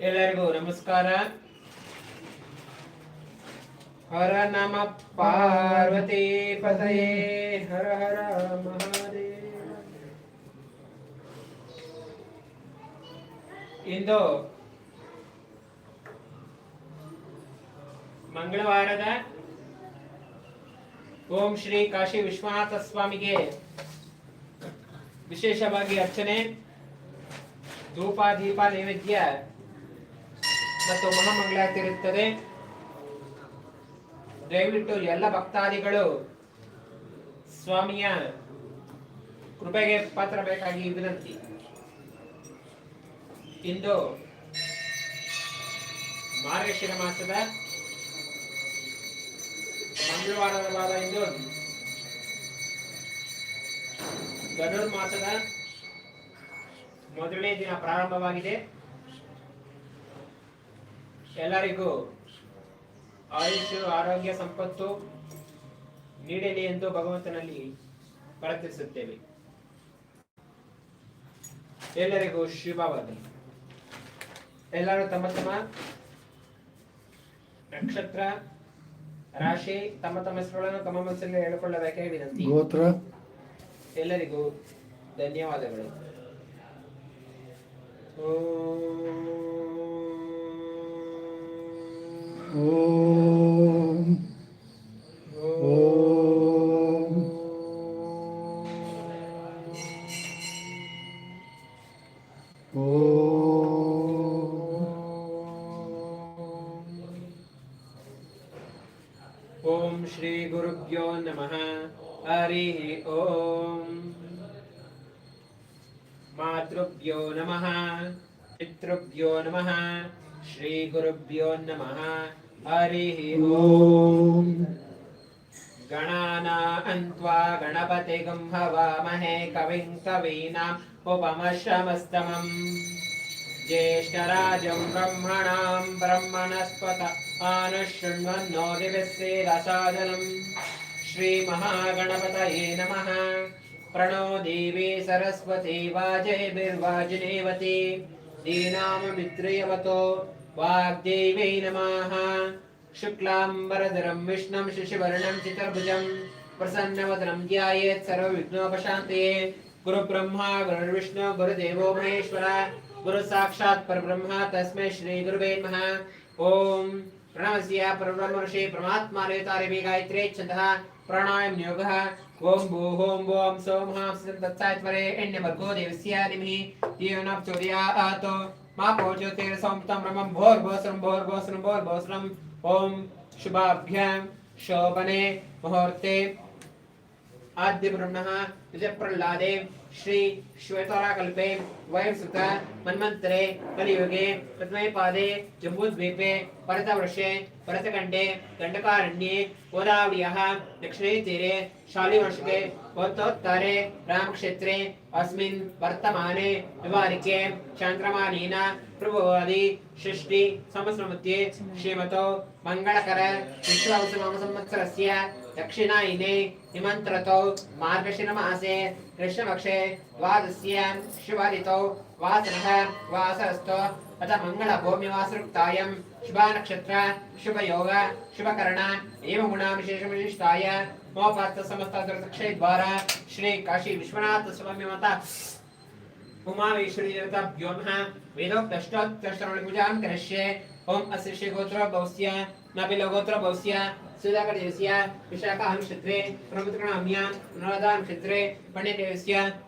ಎಲ್ಲರಿಗೂ ನಮಸ್ಕಾರ. ಹರ ನಮ ಪಾರ್ವತಿ ಪತಯೇ ಹರ ಹರ ಮಹಾದೇವ. ಇಂದು ಮಂಗಳವಾರದ ಓಂ ಶ್ರೀ ಕಾಶಿ ವಿಶ್ವನಾಥ ಸ್ವಾಮಿಗೆ ವಿಶೇಷವಾಗಿ ಅರ್ಚನೆ, ಧೂಪ, ದೀಪ ನೈವೇದ್ಯ ಮತ್ತು ಮಹಾಮಂಗಳಾತಿರುತ್ತದೆ ದಯವಿಟ್ಟು ಎಲ್ಲ ಭಕ್ತಾದಿಗಳು ಸ್ವಾಮಿಯ ಕೃಪೆಗೆ ಪಾತ್ರ ಬೇಕಾಗಿ ವಿನಂತಿ. ಇಂದು ಮಾರ್ಗಶಿರ ಮಾಸದ ವಾರ ಇಂದು ಧನುರ್ಮಾಸದ ಮೊದಲನೇ ದಿನ ಪ್ರಾರಂಭವಾಗಿದೆ. ಎಲ್ಲರಿಗೂ ಆಯುಷ್ಯ ಆರೋಗ್ಯ ಸಂಪತ್ತು ನೀಡಲಿ ಎಂದು ಭಗವಂತನಲ್ಲಿ ಪ್ರಾರ್ಥಿಸುತ್ತೇವೆ. ಎಲ್ಲರಿಗೂ ಶುಭವಾಗಲಿ. ಎಲ್ಲರೂ ತಮ್ಮ ತಮ್ಮ ನಕ್ಷತ್ರ ರಾಶಿ ತಮ್ಮ ತಮ್ಮ ಹೆಸರುಗಳನ್ನು ತಮ್ಮ ಮನಸ್ಸಲ್ಲಿ ಹೇಳಿಕೊಳ್ಳಬೇಕೇ ವಿನಂತಿ. ಗೋತ್ರ. ಎಲ್ಲರಿಗೂ ಧನ್ಯವಾದಗಳು ಓಂ ಓಂ ಓಂ ಓಂ ಶ್ರೀ ಗುರುಭ್ಯೋ हरि ओम। मातृभ्यो नम, पितृभ्यो नम श्री गुरुभ्यो नमः, हरिः ओम। गणानान्त्वा गणपतिगं हवामहे कविं कवीनाम् उपमश्रमस्तमम् ज्येष्ठराजं ब्रह्मणां ब्रह्मणस्पत आनुशृण्वन्नो दिवस्य रसादनम्। श्रीमहागणपतये नमः। प्रणो देवी सरस्वती वाजयभिर्वाजिनेवती दीनाममित्रियवतो वाग्देव्यै नमः। शुक्लाम्बरधरं, विष्णुं, शशिवर्णं, चतुर्भुजं प्रसन्नवदनं ध्यायेत् सर्वविघ्नोपशान्तये गुरुब्रह्मा, गुरुर्विष्णु, गुरुदेवो महेश्वर। गुरुसाक्षात् परब्रह्म, तस्मै श्रीगुरुवे नमः। ॐ प्रणवस्य परब्रह्म ऋषि परमात्मानेतारिभि गायत्रे छन्दः, प्राणायाम योगः ॐ भूः ॐ ॐ सोमः तत्सात्वरे एण्यमर्गो देवस्य निमिः येन चोदयात् मा पोचोतिर्संतं रमं भोर्भोसरं भोर्भोसरं भोर्भोसरं। ॐ शुभाभ्यां शोभने मुहूर्ते। आद्य ವಿಜಯಪ್ರಹ್ಲಾದೆ, ಶ್ರೀ ಶ್ವೇತರಾಕಲ್ಪೆ ವಯಸ್ಸುತ ಮನ್ಮಂತ್ರೆ, ಕಲಿಯುಗೆ ಪದ್ಮಯಪಾದೆ ಜಂಬೂದ್ವೀಪೆ, ಭರತವೃಷೆ ಭರತಖಂಡೆ ದಂಡಕಾರಣ್ಯೆ ಗೋದಾವರಿಯ ದಕ್ಷಿಣೇ ತೀರೆ ಶಾಲಿವರ್ಷಕ್ಕೆ ಹೋತೋತ್ತಾರೆ ರಾಮಕ್ಷೇತ್ರೆ, ಅಸ್ಮಿನ್, ವರ್ತಮಾನೆ ವಿವಾರಿಕೆ ಚಾಂದ್ರಮಾನೀನ ಪ್ರಭುವಾದಿ ಷಷ್ಟಿ ಸಮಸ್ರಮತ್ಯೆ ಶ್ರೀಮತೋ, ಮಂಗಳಕರ ವಿಶ್ವಾಸ ಸಂವತ್ಸರಸ್ಯ दक्षिणायने निमन्त्रतो मार्गशिरमासे कृष्णपक्षे द्वादश्य शुभादितौ वासरः वासरस्तो अथ मङ्गलभूमिवासरुक्तायं शुभनक्षत्र शुभयोग शुभकर्ण एवं गुणाविशेषविशिष्टाय मोपार्थ समस्ताक्षय द्वारा श्री काशी विश्वनाथ स्वामी माता उमावेश्वरी देवताभ्यो नमः वेदोक्तष्टोत्तरश्रवणपूजां करिष्ये ओम अस्य श्रीगोत्र भवस्य नापिलो गोत्र भवस्य सुधाकरदेवस्य विशाखाः नक्षत्रे प्रमुद्रणाम्या अनुराधा नक्षत्रे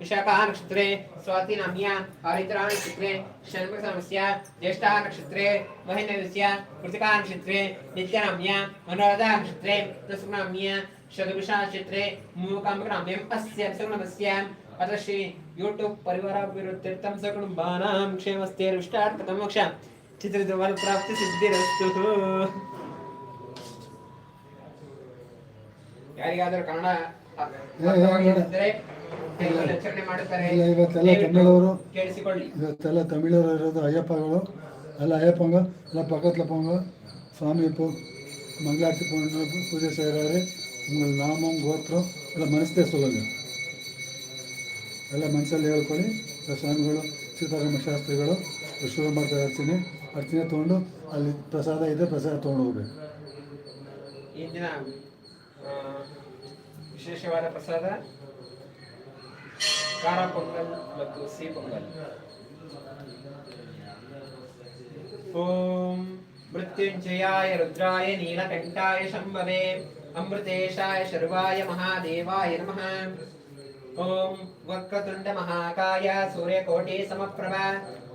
विशाखाः नक्षत्रे, स्वातिनाम्या हरिद्राः नक्षत्रे, शर्मसमस्य, ज्येष्ठाः नक्षत्रे वहिन्यस्य कृतिकाः नक्षत्रे, नित्यनाम्या अनुराधा नक्षत्रे मूकाम्बकनाम्यम्, अस्य अतः श्री यूट्यूब् सकुटुम्बानां ಯಾರಿಗಾದರೂ ಕನ್ನಡ ಅರ್ಥವಾಗಿದ್ದರೆ ದಯವಿಟ್ಟು ರಚನೆ ಮಾಡುತ್ತಾರೆ ಇಲ್ಲ, ಇವತ್ತೆಲ್ಲ ದಯವಿಟ್ಟು ತಮಿಳವರು ಕೇಳಿಸಿಕೊಳ್ಳಿ ಇವತ್ತೆಲ್ಲ ತಮಿಳರು ಇರೋದು ಅಯ್ಯಪ್ಪಗಳು ಎಲ್ಲ ಅಯ್ಯಪ್ಪಂಗ ಎಲ್ಲ பக்கத்தில் போங்க சாமி இப்போ மங்களாட்சி பூ- பூஜை செய்கிறாரு உங்கள் நாமம் கோத்திரம் எல்லாம் மனசே சொல்லுங்கள் ಎಲ್ಲ ಮನಸ್ಸಲ್ಲಿ ಹೇಳ್ಕೊಳ್ಳಿ ಆ ಸ್ವಾಮಿಗಳು ಸೀತಾರಾಮ ಶಾಸ್ತ್ರಿಗಳು ಶುರು ಮಾಡ್ತಾರೆ ಅರ್ಚನೆ ಅರ್ಚನೆ ತೊಗೊಂಡು ಅಲ್ಲಿ ಪ್ರಸಾದ ಇದೆ ಪ್ರಸಾದ ತೊಗೊಂಡು ಹೋಗ್ಬೇಕು ಈ ದಿನ ಆ, ವಿಶೇಷವಾದ ಪ್ರಸಾದ ಖಾರ ಪೊಂಗಲ್ ಮತ್ತು ಸಿಹಿ ಪೊಂಗಲ್ ಓಂ ಮೃತ್ಯುಂಜಯಾಯ ರುದ್ರಾಯ ನೀಲಕಂಠಾಯ ಶಂಭವೆ ಅಮೃತೇಶಾಯ ಶರ್ವಾಯ ಮಹಾದೇವಾಯ ನಮಃ ಓಂ ವಕ್ರತುಂಡ ಮಹಾಕಾಯ ಸೂರ್ಯಕೋಟಿ ಸಮಪ್ರಭ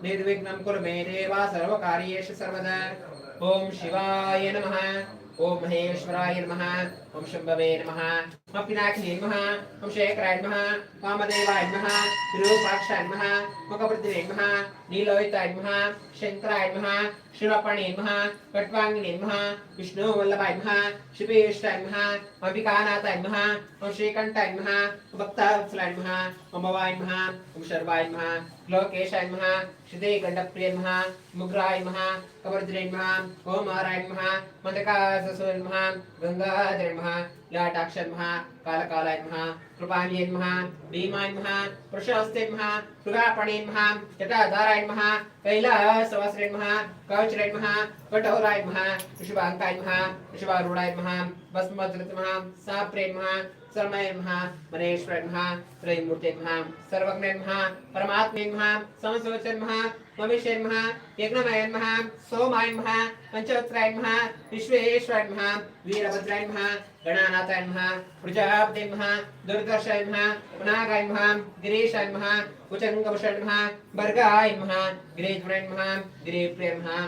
ನಿರ್ವಿಘ್ನಂ ಕುರು ಮೇ ದೇವ ಸರ್ವಕಾರ್ಯೇಷು ಸರ್ವದಾ ಓಂ ಶಿವಾಯ ನಮಃ ಓಂ ಮಹೇಶ್ವರಾಯ ನಮಃ ओम शंभवे नमः। ओम पिनाकिने नमः। ओम शेखराय नमः। वामदेवाय नमः। रूपाक्षाय नमः। मुखपृथिवे नमः। नीलोहिताय नमः। शंकराय नमः। शिरोपणे नमः। कटवांगिने नमः। विष्णु वल्लभाय नमः। शिपेष्टाय नमः। अम्बिकानाथाय नमः। ओम श्रीकंठाय नमः। भक्तावत्सलाय नमः। ओम भवाय नमः। ओम शर्वाय नमः। श्लोकेशाय नमः श्रीदेव श्रुतिकण्ठप्रिय नमः मुग्राय नमः कवर्धने नमः कोमाराय नमः मन्दकाससूर्य नमः गंगाधर नमः लाटाक्ष नमः कालकालाय नमः कृपाणीय नमः भीमाय नमः प्रशस्ते नमः मृगापणे नमः जटाधाराय नमः कैलासवासरे नमः कवचरे नमः कठोराय नमः ऋषभाङ्काय नमः ऋषभारूढाय नमः भस्मद्रत नमः साप्रे नमः सर्वमय महा मनेश्वर महा त्रयमूर्ति महा सर्वज्ञ महा परमात्मे महा समसोचन महा मविष्य महा यज्ञमय महा सोमाय महा पंचवत्राय महा विश्वेश्वर महा वीरभद्राय महा गणानाथाय महा प्रजापति महा दुर्दर्शाय महा पुनागाय महा गिरीशाय महा उचंगभूषण महा भर्गाय महा गिरीज्वरण महा गिरीप्रिय महा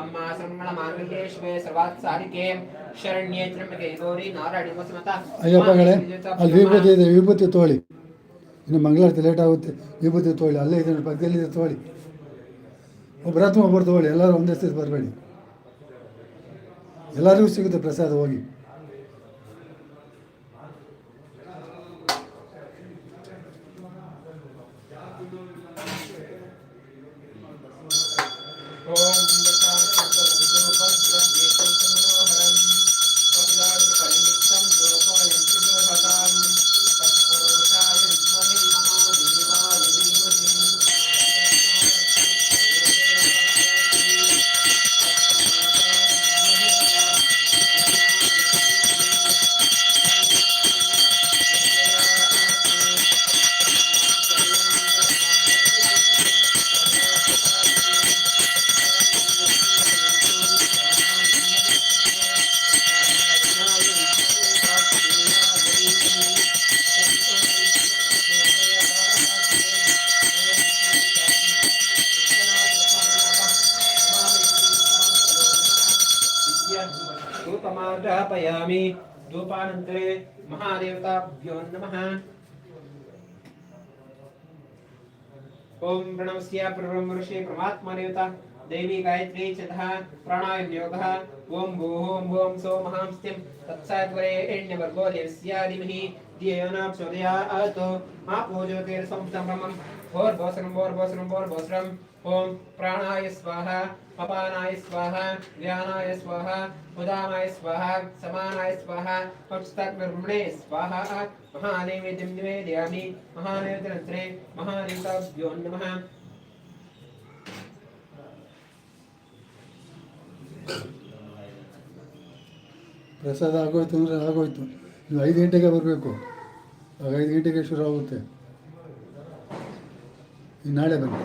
ಅಮ್ಮ ಸರ್ವಮಂಗಳ ಮಾಂಗಲ್ಯೇ ಶಿವೆ ಸರ್ವಾತ್ ಸಾರಿಕೆ ಶರಣ್ಯೇ ತ್ರ್ಯಂಬಕೆ ಗೌರಿ ನಾರಾಯಣಿ ವಸುಮತ ಅಯ್ಯಪ್ಪಗಳೇ ಅಲ್ಲಿ ವಿಭೂತಿ ಇದೆ ವಿಭೂತಿ ತೋಳಿ. ಇನ್ನು ಮಂಗಳಾರತಿ ಲೇಟ್ ಆಗುತ್ತೆ ವಿಭೂತಿ ತೋಳಿ ಅಲ್ಲೇ ಇದೆ ಪಕ್ಕದಲ್ಲಿ ತೋಳಿ. ಒಬ್ಬರ ಹತ್ರ ಒಬ್ಬರು ತೋಳಿ ಎಲ್ಲರೂ ಒಂದೇ ಸ್ಥಿತಿ ಬರಬೇಡಿ. ಎಲ್ಲರಿಗೂ ಸಿಗುತ್ತೆ ಪ್ರಸಾದ ಹೋಗಿ. ಓಂ स्थापयामि। धूपानन्तरे महादेवताभ्यो नमः। ओम ॐ प्रणवस्य प्रब्रह्मर्षे परमात्मदेवता, देवी गायत्री चतः प्राणायामयोगः ॐ भूः, ॐ भूं सो महांस्त्यं, तत्सात्वरे एण्यवर्गो देवस्यादिभिः धियोनां चोदयात् मा पूजोतिर्संसम्भ्रमम् भोर्भोसरं भोर्भोसरं भोर्भोसरम् ओम प्राणाय स्वाहा अपानाय स्वाहा व्यानाय स्वाहा उदानाय स्वाहा समानाय स्वाहा पक्षतत्ब्रह्मणे स्वाहा महानैवेद्यं निवेदयामि महानैवेद्यनन्तरे महादेवताभ्यो नमः ಪ್ರಸಾದ ಆಗೋಯ್ತು ಅಂದರೆ ಆಗೋಯ್ತು ನೀವು ಐದು ಗಂಟೆಗೆ ಬರಬೇಕು ಆಗ ಐದು ಗಂಟೆಗೆ ಶುರು ಆಗುತ್ತೆ ಇನ್ನು ನಾಳೆ ಬನ್ನಿ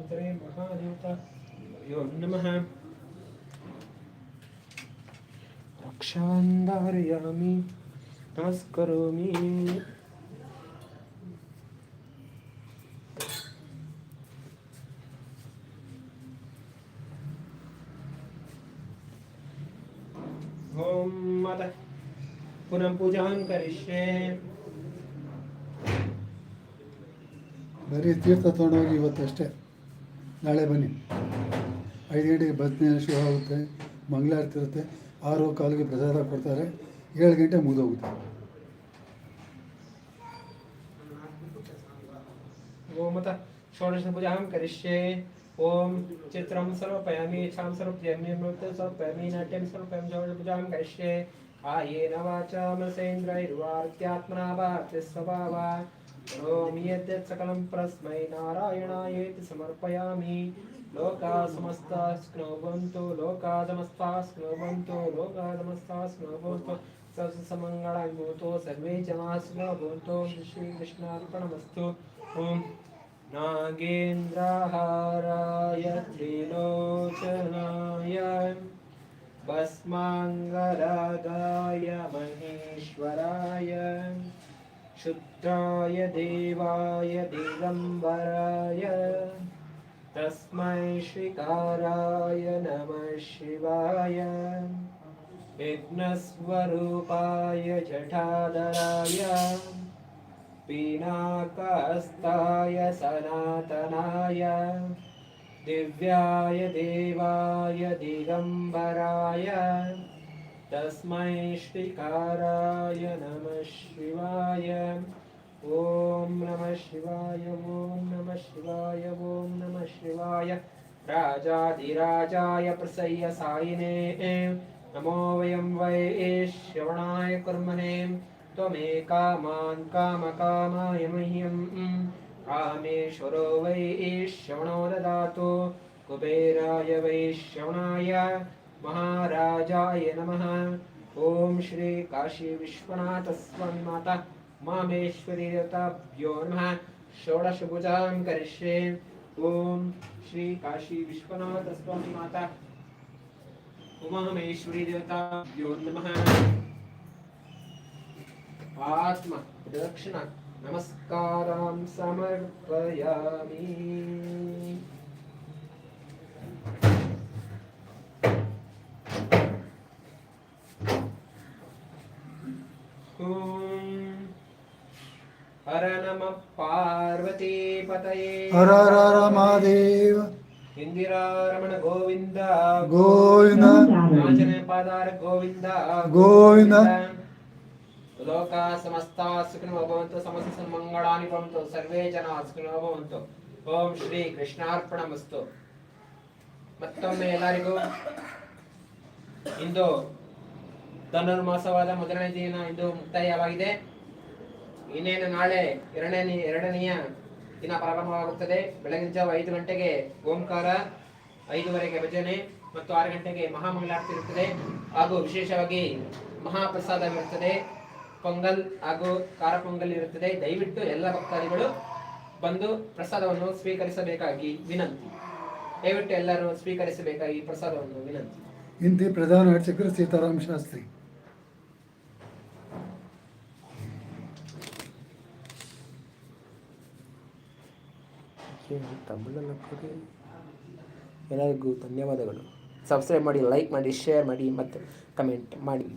वीराजानन्तरे महादेवता यो नमः रक्षान्धारयामि नमस्करोमि ॐ माता पुनः पूजां करिष्ये ಬರೀ ತೀರ್ಥ ತೊಗೊಂಡೋಗಿ ಇವತ್ತು ಅಷ್ಟೇ ನಾಳೆ ಬನ್ನಿ ಐದು ಗಂಟೆಗೆ ಭಜನೆ ಶುರು ಆಗುತ್ತೆ ಮಂಗಳಾರತಿ ಇರುತ್ತೆ ಆರು ಕಾಲಿಗೆ ಪ್ರಸಾದ ಕೊಡ್ತಾರೆ ಏಳು ಗಂಟೆ ಮುಗಿದೋಗುತ್ತೆ गोमत षोडशपूजां करिष्ये ॐ चित्रं समर्पयामि इच्छां समर्पयामि नृत्यं समर्पयामि नाट्यं समर्पयामि षोडशपूजां करिष्ये कायेन वाचा मनसेन्द्रैर्वार्त्यात्मना वार्ति स्वभावा करोमि यद्यत् सकलं परस्मै नारायणायेति समर्पयामि लोका समस्ता स्नोभवन्तु लोका समस्ता स्नोभवन्तु लोका समस्ता स्नोभवन्तु सर्वसमङ्गलं भवतु सर्वे जनाः स्नोभवन्तु श्रीकृष्णार्पणमस्तु ॐ नागेन्द्रहाराय त्रिलोचनाय भस्माङ्गरागाय महेश्वराय क्षुद्राय देवाय दिगम्बराय। तस्मै श्रीकाराय नमः शिवाय। विघ्नस्वरूपाय जटाधराय पिनाकस्ताय सनातनाय। दिव्याय देवाय दिगम्बराय। तस्मै श्रीकाराय नमः शिवाय ॐ नमः शिवाय ॐ नमः शिवाय ॐ नमः शिवाय। राजाधिराजाय प्रसय्य सायिने, नमो वयं वै श्रवणाय कुर्महे त्वमेकामान् कामकामाय मह्यं। कामेश्वरो वै श्रवणो ददातु। कुबेराय वै श्रवणाय महाराजाय नमः। ॐ श्री काशी विश्वनाथ स्वामी माता मामेश्वरी नमः षोडशभुजां करिष्ये। श्री काशी विश्वनाथ स्वामी माता। उमामेश्वरी देवताभ्यो नमः आत्म नमस्कारां समर्पयामि। ಹರ ಹರ ಹರ ಮಹಾದೇವ. ಇಂದಿರಾರಮಣ ಗೋವಿಂದ. ಗೋವಿಂದ. ಪಾದಾರ ಗೋವಿಂದ. ಗೋವಿಂದ. ಲೋಕ ಸಮಸ್ತ ಸುಖಿನೋ ಭವಂತು ಸಮಸ್ತ ಸನ್ಮಂಗಳಾನಿ ಭವಂತು ಸರ್ವೇ ಜನ ಸುಖಿನೋ ಭವಂತು. ಓಂ ಶ್ರೀ ಕೃಷ್ಣಾರ್ಪಣಮಸ್ತು. ಮತ್ತೊಮ್ಮೆ ಎಲ್ಲರಿಗೂ ಇಂದು ಧನುರ್ಮಾಸವಾದ ಮೊದಲನೇ ದಿನ ಇಂದು ಮುಕ್ತಾಯವಾಗಿದೆ. ಇನ್ನೇನು ನಾಳೆ ಎರಡನೇ ಎರಡನೆಯ ದಿನ ಪ್ರಾರಂಭವಾಗುತ್ತದೆ. ಬೆಳಗಿನ ಜಾವ ಐದು ಗಂಟೆಗೆ ಓಂಕಾರ, ಐದುವರೆಗೆ ಭಜನೆ ಮತ್ತು ಆರು ಗಂಟೆಗೆ ಮಹಾಮಂಗಳಾರತಿ ಇರುತ್ತದೆ. ಹಾಗೂ ವಿಶೇಷವಾಗಿ ಮಹಾಪ್ರಸಾದವಿರುತ್ತದೆ ಪೊಂಗಲ್ ಹಾಗೂ ಕಾರ ಪೊಂಗಲ್ ಇರುತ್ತದೆ. ದಯವಿಟ್ಟು ಎಲ್ಲ ಭಕ್ತಾದಿಗಳು ಬಂದು ಪ್ರಸಾದವನ್ನು ಸ್ವೀಕರಿಸಬೇಕಾಗಿ ವಿನಂತಿ. ದಯವಿಟ್ಟು ಎಲ್ಲರೂ ಸ್ವೀಕರಿಸಬೇಕಾಗಿ ಪ್ರಸಾದವನ್ನು ವಿನಂತಿ. ಹಿಂದಿ ಪ್ರಧಾನ ಅರ್ಚಕರು ಸೀತಾರಾಮ ಶಾಸ್ತ್ರಿ. ತಮಿಳನ್ನು ಕೊಡಿ. ಎಲ್ಲರಿಗೂ ಧನ್ಯವಾದಗಳು. ಸಬ್ಸ್ಕ್ರೈಬ್ ಮಾಡಿ ಲೈಕ್ ಮಾಡಿ ಶೇರ್ ಮಾಡಿ ಮತ್ತು ಕಮೆಂಟ್ ಮಾಡಿ.